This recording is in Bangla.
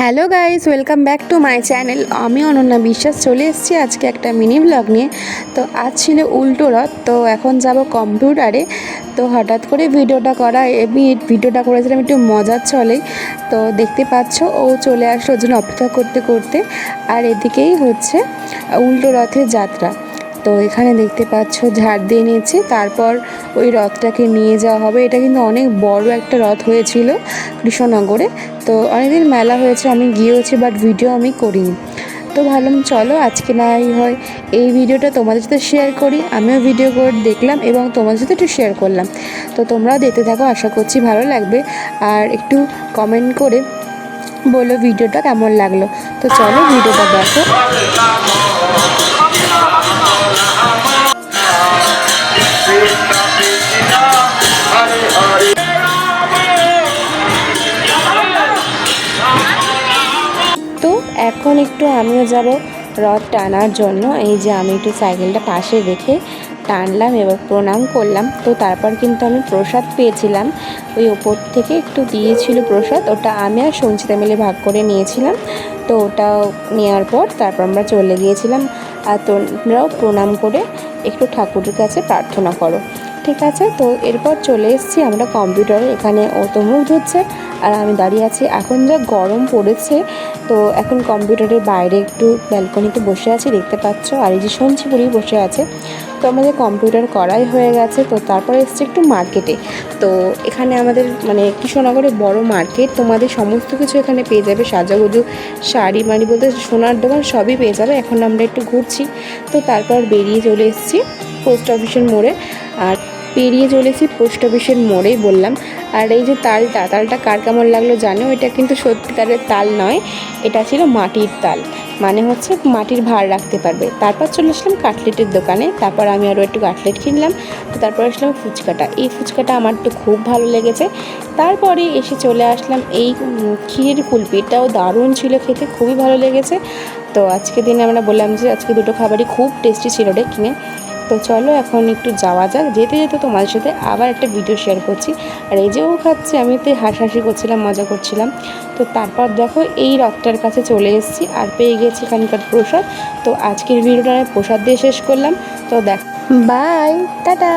Hello guys, welcome back to my channel. আমি অনন্যা বিশ্বাস, চলে এসেছি আজকে একটা মিনি ব্লগ নিয়ে। তো আজ ছিল উল্টো রথ, তো এখন যাব কম্পিউটারে। তো হঠাৎ করে ভিডিওটা করা এমনি ভিডিওটা করেছিলাম একটু মজার চলে তো দেখতে পাচ্ছ, ও চলে আসলো ওর জন্য অপেক্ষা করতে করতে। আর এদিকেই হচ্ছে উল্টো রথের যাত্রা। তো এখানে দেখতে পাচ্ছ ঝাড় দিয়ে নিয়েছে। তারপর ওই রথটাকে নিয়ে যাওয়া হবে। এটা কিন্তু অনেক বড় একটা রথ হয়েছিল কৃষ্ণনগরে। তো অনেকদিন মেলা হয়েছে, আমি গিয়েওছি বাট ভিডিও আমি করিনি। তো ভাবলাম চলো আজকে নাই হয় এই ভিডিওটা তোমাদের সাথে শেয়ার করি। আমিও ভিডিও করে দেখলাম এবং তোমাদের সাথে একটু শেয়ার করলাম। তো তোমরাও দেখতে থাকো, আশা করছি ভালো লাগবে। আর একটু কমেন্ট করে বলো ভিডিওটা কেমন লাগল। তো চলো ভিডিওটা দেখো। তো এখন একটু আমিও যাব রথ টানার জন্য। এই যে আমি একটু সাইকেলটা পাশে রেখে টানলাম এবার প্রণাম করলাম। তো তারপর কিন্তু আমি প্রসাদ পেয়েছিলাম। ওই ওপর থেকে একটু দিয়েছিল প্রসাদ। ওটা আমি আর সঞ্চিতা মিলে ভাগ করে নিয়েছিলাম। তো ওটা নেওয়ার পর তারপর আমরা চলে গিয়েছিলাম। আর তোমরাও প্রণাম করে একটু ঠাকুরের কাছে প্রার্থনা করো। ঠিক আছে? তো এরপর চলে এসেছি আমরা কম্পিউটারে। এখানে ও তো মুখ ধুচ্ছে আর আমি দাঁড়িয়ে আছি। এখন যা গরম পড়েছে, তো এখন কম্পিউটারের বাইরে একটু ব্যালকনিতে বসে আছি, দেখতে পাচ্ছ। আর এই যে সঞ্চিপুরি বসে আছে। তো আমাদের কম্পিউটার করাই হয়ে গেছে। তো তারপরে এসছে একটু মার্কেটে তো এখানে আমাদের মানে কৃষ্ণনগরে বড় মার্কেট তোমাদের সমস্ত কিছু এখানে পেয়ে যাবে। সাজাগুজু, শাড়ি মাড়ি বলতে সোনার দোকান সবই পেয়ে যাবে। এখন আমরা একটু ঘুরছি। তো তারপর বেরিয়ে চলে এসেছি পোস্ট অফিসের মোড়ে। আর পেরিয়ে চলেছি পোস্ট অফিসের মোড়েই বললাম। আর এই যে তালটা তালটা কার কেমন লাগল জানো? এটা কিন্তু সত্যিকারের তাল নয়, এটা ছিল মাটির তাল। মানে হচ্ছে মাটির ভার রাখতে পারবে। তারপর চলে আসলাম কাটলেটের দোকানে, তারপর আমি আরও একটু কাটলেট কিনলাম তো তারপর আসলাম ফুচকাটা। এই ফুচকাটা আমার তো খুব ভালো লেগেছে। তারপরে এসে চলে আসলাম এই ক্ষীর কুলপি এটাও দারুণ ছিল খেতে, খুবই ভালো লেগেছে। তো আজকে দিনে আমরা বললাম যে আজকে দুটো খাবারই খুব টেস্টি ছিল রে কিনে। তো চলো এখন একটু যাওয়া যাক। যেতে যেতে তোমাদের সাথে আবার একটা ভিডিও শেয়ার করছি। আর এই যে ও খাচ্ছে, আমি তো হাসাহাসি করছিলাম, মজা করছিলাম। তো তারপর দেখো এই রথটার কাছে চলে এসেছি আর পেয়ে গেছি এখানকার প্রসাদ। তো আজকের ভিডিওটা আমি প্রসাদ দিয়ে শেষ করলাম। তো দেখ বাই টাটা।